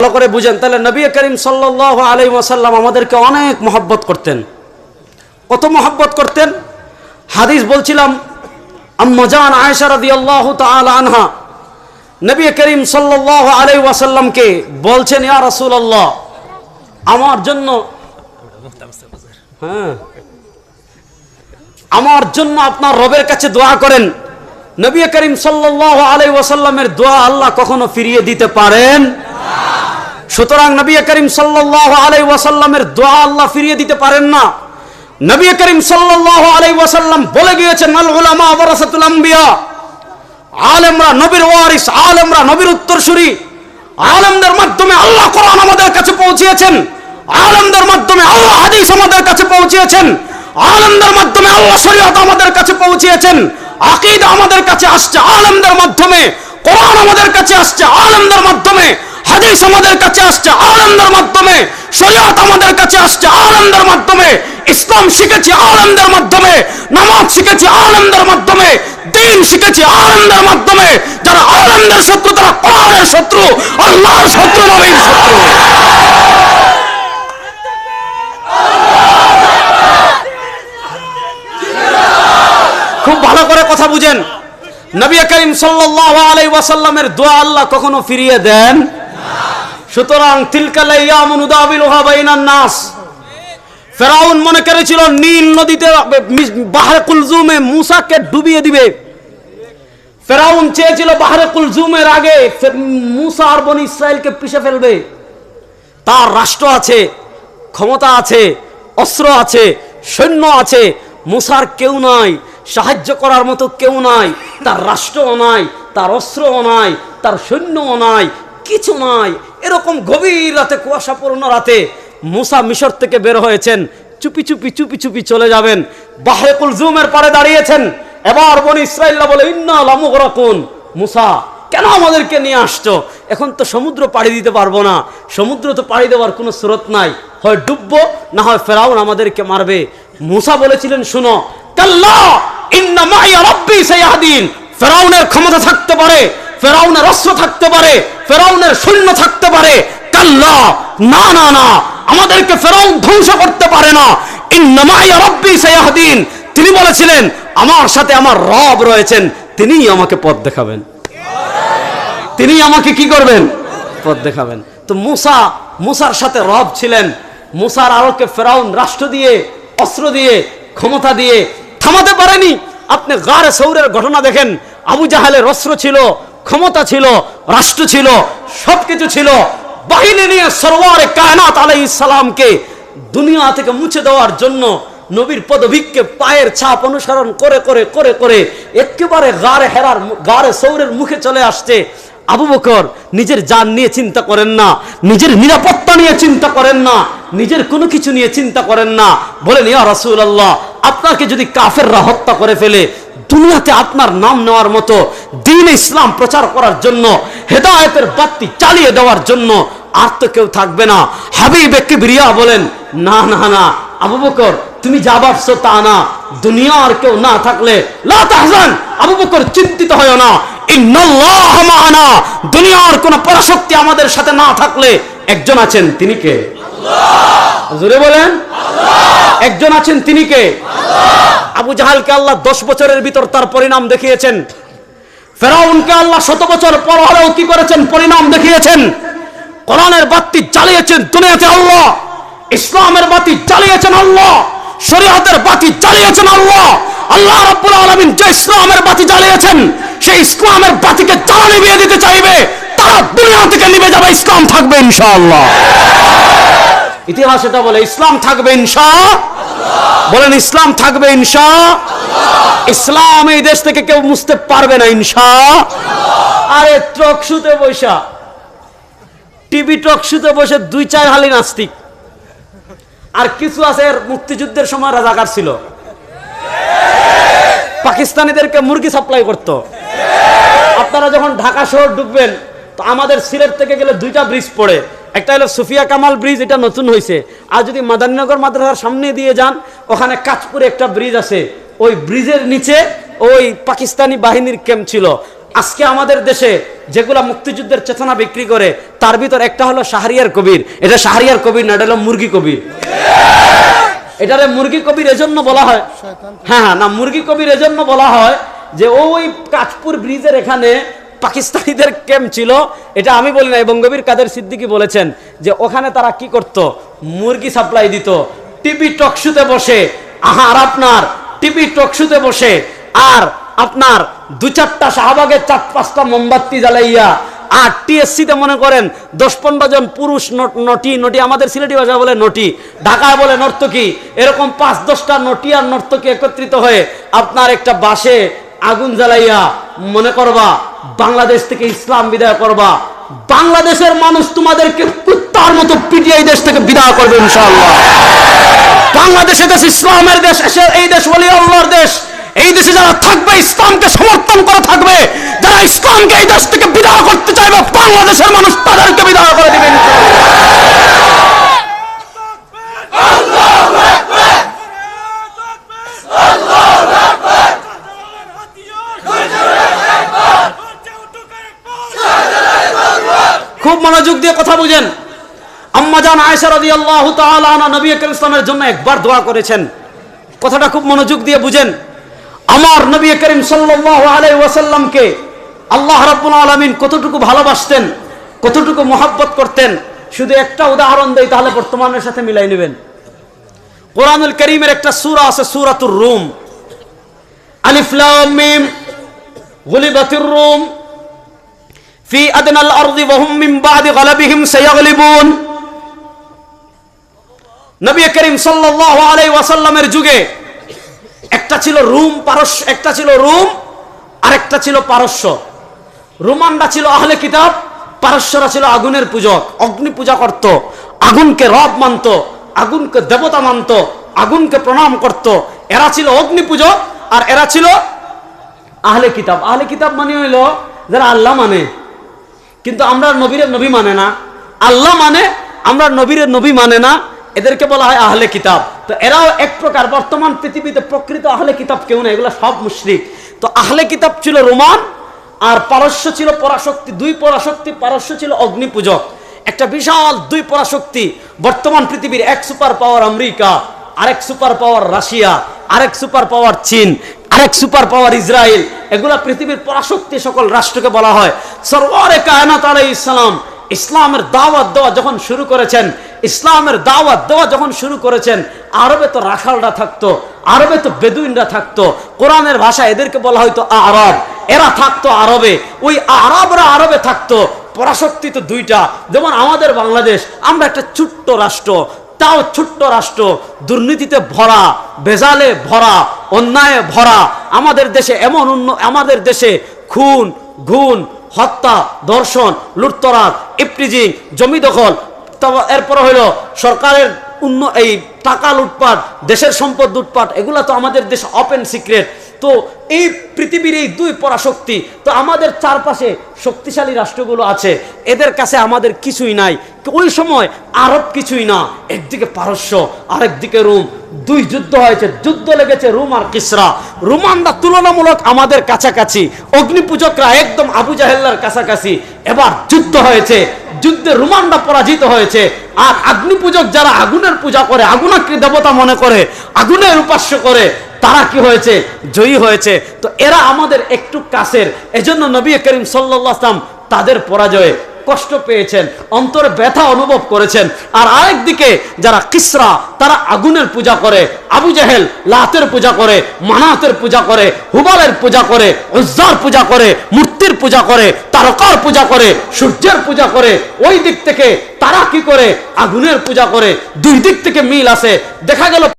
ভালো করে বুঝেন, তাহলে নবী করিম সাল্লাহ আলাই ওয়াসাল্লাম আমাদেরকে অনেক মহব্বত করতেন। কত মহব্বত করতেন? হাদিস বলছিলাম আম্মাজান আয়েশা রাদিয়াল্লাহু তাআলা আনহা, নবী করিম সাল্লাহ আলাই ওয়াসাল্লামকে বলছেন, ইয়া রাসূলুল্লাহ, আমার জন্য হ্যাঁ। আমার জন্য আপনার রবের কাছে দোয়া করেন। নবী করিম সাল্লাহ আলাই ওয়াসাল্লামের দোয়া আল্লাহ কখনো ফিরিয়ে দিতে পারেন? সুতরাং নবী করিম সাল্লাহ আলাই ওয়াসাল্লামের দোয়া আল্লাহ ফিরিয়ে দিতে পারেন না। নবী করিম সাল্লাহ আলাই ওয়াসাল্লাম বলে গিয়েছেন, আল উলামা ওয়ারাসাতুল আম্বিয়া। আলেমরা নবীর ওয়ারিস, আলেমরা নবীর উত্তরসূরি। আলেমদের মাধ্যমে আল্লাহ কোরআন আমাদের কাছে পৌঁছিয়েছেন। আলেমদের মাধ্যমে আল্লাহ হাদিস আমাদের কাছে পৌঁছিয়েছেন। আলেমদের মাধ্যমে আল্লাহ শরীয়ত আমাদের কাছে পৌঁছিয়েছেন। আকীদা আমাদের কাছে আসছে, আলেমদের মাধ্যমে, কোরআন আমাদের কাছে আসছে, আলেমদের মাধ্যমে। হাদিস আমাদের কাছে আসছে, আলেমদের মাধ্যমে, শরীয়ত আমাদের কাছে আসছে, আলেমদের মাধ্যমে, ইসলাম শিখেছি আলেমদের মাধ্যমে, নামাজ শিখেছি আলেমদের মাধ্যমে, দিন শিখেছি আলেমদের মাধ্যমে, যারা আলেমদের শত্রু, তারা কোরআনের শত্রু, আল্লাহর শত্রু নবীর শত্রু। খুব ভালো করে কথা বুঝেন। নবী করিম সাল্লাল্লাহু আলাইহি ওয়াসাল্লামের দোয়া আল্লাহ কখনো ফিরিয়ে দেন। সুতরাং নাস। ফেরাউন মনে করেছিল, নীল নদীতে বাহারে কুলজুমে মুসাকে ডুবিয়ে দিবে। ফেরাউন চেয়েছিল বাহারে কুলজুমের আগে মুসা আর বনি ইসরায়েলকে পিষে ফেলবে। তার রাষ্ট্র আছে, ক্ষমতা আছে, অস্ত্র আছে, সৈন্য আছে। মুসার কেউ নাই, সাহায্য করার মতো কেউ নাই। তার রাষ্ট্রও নাই, তার অস্ত্রও নাই, তার সৈন্যও নাই কিছু নাই। এরকম গভীর রাতে, কুয়াশাপূর্ণ রাতে মুসা মিশর থেকে বের হয়েছেন। চুপি চুপি চুপি চুপি চলে যাবেন। বাহরে কুলজুমের পারে দাঁড়িয়েছেন। এবার বনি ইসরাইল্লা বলে, ইন্না লামুক রাকুন মুসা, কেন আমাদেরকে নিয়ে আসছো? এখন তো সমুদ্র পাড়ি দিতে পারব না। সমুদ্র তো পাড়ি দেওয়ার কোনো স্রোত নাই। হয় ডুববো, না হয় ফেরাউন আমাদেরকে মারবে। মুসা বলেছিলেন, শুনো, কাল্লা, ইন্না মাইয়া রব্বি সাইয়াহদিন। ফেরাউনের ক্ষমতা থাকতে পারে। ফেরাউনের অস্ত্র থাকতে পারে, ফেরাউনের সৈন্য থাকতে পারে। কাল্লা, না না না, আমাদেরকে ফেরাউন ধ্বংস করতে পারে না। ইন্না মাইয়া রব্বি সাইয়াহদিন তিনি বলেছিলেন, আমার সাথে আমার রব রয়েছেন, তিনিই আমাকে পথ দেখাবেন। তিনি আমাকে কি করবেন? পথ দেখাবেন। তো মুসা, মুসার সাথে রব ছিলেন। মুসার আলোকে ফেরাউন রাষ্ট্র দিয়ে, অস্ত্র দিয়ে, ক্ষমতা দিয়ে থামাতে পারেনি। আপনি গারে সৌরের ঘটনা দেখেন, আবু জাহালের অস্ত্র ছিল ক্ষমতা ছিল, রাষ্ট্র ছিল, সবকিছু ছিল। বাহিনী নিয়ে সরওয়ারে কায়নাত আলাই ইসলামকে দুনিয়া থেকে মুছে দেওয়ার জন্য নবীর পদভিককে পায়ের ছাপ অনুসরণ করে করে করে করে একেবারে গারে হেরার গারে সৌরের মুখে চলে আসছে। আবু বকর নিজের যান নিয়ে চিন্তা করেন না, নিজের নিরাপত্তা নিয়ে চিন্তা করেন না, নিজের কোনো কিছু নিয়ে চিন্তা করেন না। বলেন, ইয়া রাসুল আল্লাহ আপনাকে যদি কাফেররা হত্যা করে ফেলে দুনিয়াতে আপনার নাম নেওয়ার মতো দিন ইসলাম প্রচার করার জন্য, হেদায়েতের বাতি চালিয়ে দেওয়ার জন্য আর তো কেউ থাকবে না। হাবিব কিবরিয়া বলেন, না না না, আবু বকর, তুমি যা ভাবছ তা না। দুনিয়া আর কেউ না থাকলে, লা তাহজান, আবু বকর চিন্তিত হয় না। ইন্নাল্লাহ মা'ানা দুনিয়ার কোন পরাশক্তি আমাদের সাথে না থাকলে একজন আছেন তিনি কে? জোরে বলেন, একজন আছেন তিনি কে? আবু জাহালকে আল্লাহ দশ বছরের ভিতর তার পরিণাম দেখিয়েছেন। ফেরাউনকে আল্লাহ শত বছর পর হলেও কি করেছেন? পরিণাম দেখিয়েছেন। কোরআনের বাতি জ্বালিয়েছেন দুনিয়াতে আল্লাহ। ইসলামের বাতি জ্বালিয়েছেন আল্লাহ। শরীয়তের বাতি জ্বালিয়েছেন আল্লাহ। আল্লাহ রাব্বুল আলামিন যে ইসলামের বাতি জ্বালিয়েছেন, সেই ইসলামের বাতিকে যারা নিভিয়ে দিতে চাইবে, তারা দুনিয়া থেকে নিভে যাবে। ইসলাম থাকবে ইনশাআল্লাহ। ইতিহাস এটা বলে, ইসলাম থাকবে ইনশা বলেন, ইসলাম থাকবে, ইনশা ইসলাম এই দেশ থেকে কেউ মুছতে পারবে না, ইনশা আরে, ট্রক শুতে বৈশা। টিভি টক শুতে বসে দুই চার হালি নাস্তিক। আর কিছু আছে মুক্তিযুদ্ধের সময় রাজাকার ছিল। পাকিস্তানিদেরকে মুরগি সাপ্লাই করত। আপনারা যখন ঢাকা শহর ঢুকবেন, তো আমাদের সিলেট থেকে গেলে দুইটা ব্রিজ পড়ে। একটা হলো সুফিয়া কামাল ব্রিজ, এটা নতুন হয়েছে আর যদি মাদানীনগর মাদ্রাসার সামনে দিয়ে যান, ওখানে কাঁচপুরে একটা ব্রিজ আছে। ওই ব্রিজের নিচে ওই পাকিস্তানি বাহিনীর ক্যাম্প ছিল। আজকে আমাদের দেশে যেগুলা মুক্তিযুদ্ধের চেতনা বিক্রি করে, তার ভিতর একটা হলো শাহরিয়ার কবির। এটা শাহরিয়ার কবির না, এটা হলো মুরগি কবির। এটারে মুরগি কবির এজন্য বলা হয়। হ্যাঁ হ্যাঁ না, মুরগি কবির এজন্য বলা হয় যে ওই কাঁচপুর ব্রিজের এখানে পাকিস্তানিদের ক্যাম্প ছিল? এটা আমি বলি না বঙ্গবীর কাদের সিদ্দিকি বলেছেন যে ওখানে তারা কি করত? মুরগি সাপ্লাই দিত। টিভি টকশুতে বসে আর আপনার, টিভি টকশুতে বসে, আর আপনার দু চারটা শাহবাগের চার পাঁচটা মোমবাতি জ্বালাইয়া, আর টিএসসি তে মনে করেন দশ পনেরো জন পুরুষ নটি নটি আমাদের সিলেটি ভাষা বলে নটি, ঢাকায় বলে নর্তকী, এরকম পাঁচ দশটা নটি আর নর্তকী একত্রিত হয়ে আপনার একটা বাসে আগুন জ্বালাইয়া মনে করবা, বাংলাদেশ থেকে ইসলাম বিদায় করবা। বাংলাদেশের মানুষ তোমাদেরকে কুত্তার মতো পিটিয়ে এই দেশ থেকে বিদায় করবে ইনশাআল্লাহ। বাংলাদেশে দেশ, ইসলামের দেশ এই দেশ বলি আল্লাহর দেশ। এই দেশে যারা থাকবে, ইসলামকে সমর্থন করে থাকবে, যারা ইসলামকে এই দেশ থেকে বিদায় করতে চাইবে, বাংলাদেশের মানুষ তাদেরকে বিদায় করে দিবেন খুব মনোযোগ দিয়ে কথা বুঝেন। আম্মাজান আয়েশা রাদিয়াল্লাহু তাআলা আনহা নবী করিম ইসলামের জন্য একবার দোয়া করেছেন। কথাটা খুব মনোযোগ দিয়ে বুঝেন। আমার নবী করিম সাল্লাল্লাহু আলাইহি ওয়াসাল্লামকে আল্লাহ রাব্বুল আলামিন কতটুকু ভালোবাসতেন, কতটুকু মহব্বত করতেন, শুধু একটা উদাহরণ দেয় তাহলে বর্তমানের সাথে মিলাই নেবেন। কোরআনুল করিমের একটা সূরা আছে সূরাতুর রুম। আলিফ লাম মিম, গুলিবাতির রুম একটা ছিল রুম পারস্য একটা ছিল রুম আর একটা ছিল পারস্য। রোমানরা ছিল আহলে কিতাব, পারস্যরা ছিল আগুনের পূজক। অগ্নি পূজা করত, আগুনকে রব মানত, আগুনকে দেবতা মানত, আগুনকে প্রণাম করত। এরা ছিল অগ্নি পূজক আর এরা ছিল আহলে কিতাব। আহলে কিতাব মানে হইল যারা আল্লাহ মানে। কিন্তু আমরা নবীরের নবী মানে না। আল্লাহ মানে আমরা নবীরের নবী মানে না। এদেরকে বলা হয় আহলে কিতাব। তো এরাও এক প্রকার, বর্তমান পৃথিবীতে প্রকৃত আহলে কিতাব কেউ না এগুলো সব মুশরিক। তো আহলে কিতাব ছিল রোমান, আর পারস্য ছিল পরাশক্তি, দুই পরাশক্তি, পারস্য ছিল অগ্নি পূজক একটা বিশাল দুই পরাশক্তি, বর্তমান পৃথিবীর এক সুপার পাওয়ার আমেরিকা, আরেক সুপার পাওয়ার রাশিয়া, আরেক সুপার পাওয়ার চীন। আরেক সুপার পাওয়ার ইসরায়েল, এগুলা পৃথিবীর পরাশক্তি সকল রাষ্ট্রকে বলা হয়। সরওয়ারে কায়নাত আলাইহিস ইসলাম ইসলামের দাওয়াত দেওয়া যখন শুরু করেছেন, ইসলামের দাওয়াত দেওয়া যখন শুরু করেছেন, আরবে তো রাখালরা থাকতো, আরবে তো বেদুইনরা থাকতো। কোরআনের ভাষা এদেরকে বলা হয়তো আরব। এরা থাকতো আরবে। ওই আরবরা আরবে থাকতো। পরাশক্তি তো দুইটা। যেমন আমাদের বাংলাদেশ, আমরা একটা ছোট্ট রাষ্ট্র। তাও ছোট্ট রাষ্ট্র, দুর্নীতিতে ভরা, বেজালে ভরা, অন্যায়ে ভরা, আমাদের দেশে এমন আমাদের দেশে খুন, ঘুণ, হত্যা, ধর্ষণ, লুটতরাজ, ইপটিজিং, জমি দখল এরপরে হইল সরকারের উন্ন, এই টাকা লুটপাট, দেশের সম্পদ লুটপাট, এগুলা তো আমাদের দেশ ওপেন সিক্রেট তো এই পৃথিবীর এই দুই পরাশক্তি, তো আমাদের চারপাশে শক্তিশালী রাষ্ট্রগুলো আছে, এদের কাছে আমাদের কিছুই নাই। ওই সময় আরব কিছুই না, একদিকে পারস্য, আরেকদিকে রোম। দুই যুদ্ধ হয়েছে, যুদ্ধ লেগেছে রোম আর কিসরা। রোমানরা তুলনামূলক আমাদের কাছাকাছি, অগ্নিপূজকরা একদম আবু জাহেল্লার কাছাকাছি। এবার যুদ্ধ হয়েছে, যুদ্ধে রোমানরা পরাজিত হয়েছে, আর আগ্নি পূজক যারা আগুনের পূজা করে, আগুনাকে দেবতা মনে করে, আগুনের উপাস্য করে তারা কি হয়েছে? জয়ী হয়েছে। তো এরা আমাদের একটু কাছের। এজন্য নবী করিম সাল্লাম তাদের পরাজয়ে কষ্ট পেয়েছেন, অন্তরে ব্যথা অনুভব করেছেন। আর আরেকদিকে যারা কিসরা, তারা আগুনের পূজা করে, আবু জাহেল লাতের পূজা করে, মানাতের পূজা করে, হুবালের পূজা করে, উজ্জার পূজা করে, মূর্তির পূজা করে, তারকার পূজা করে, সূর্যের পূজা করে, ওই দিক থেকে তারা কি করে? আগুনের পূজা করে। দুই দিক থেকে মিল আছে। দেখা গেল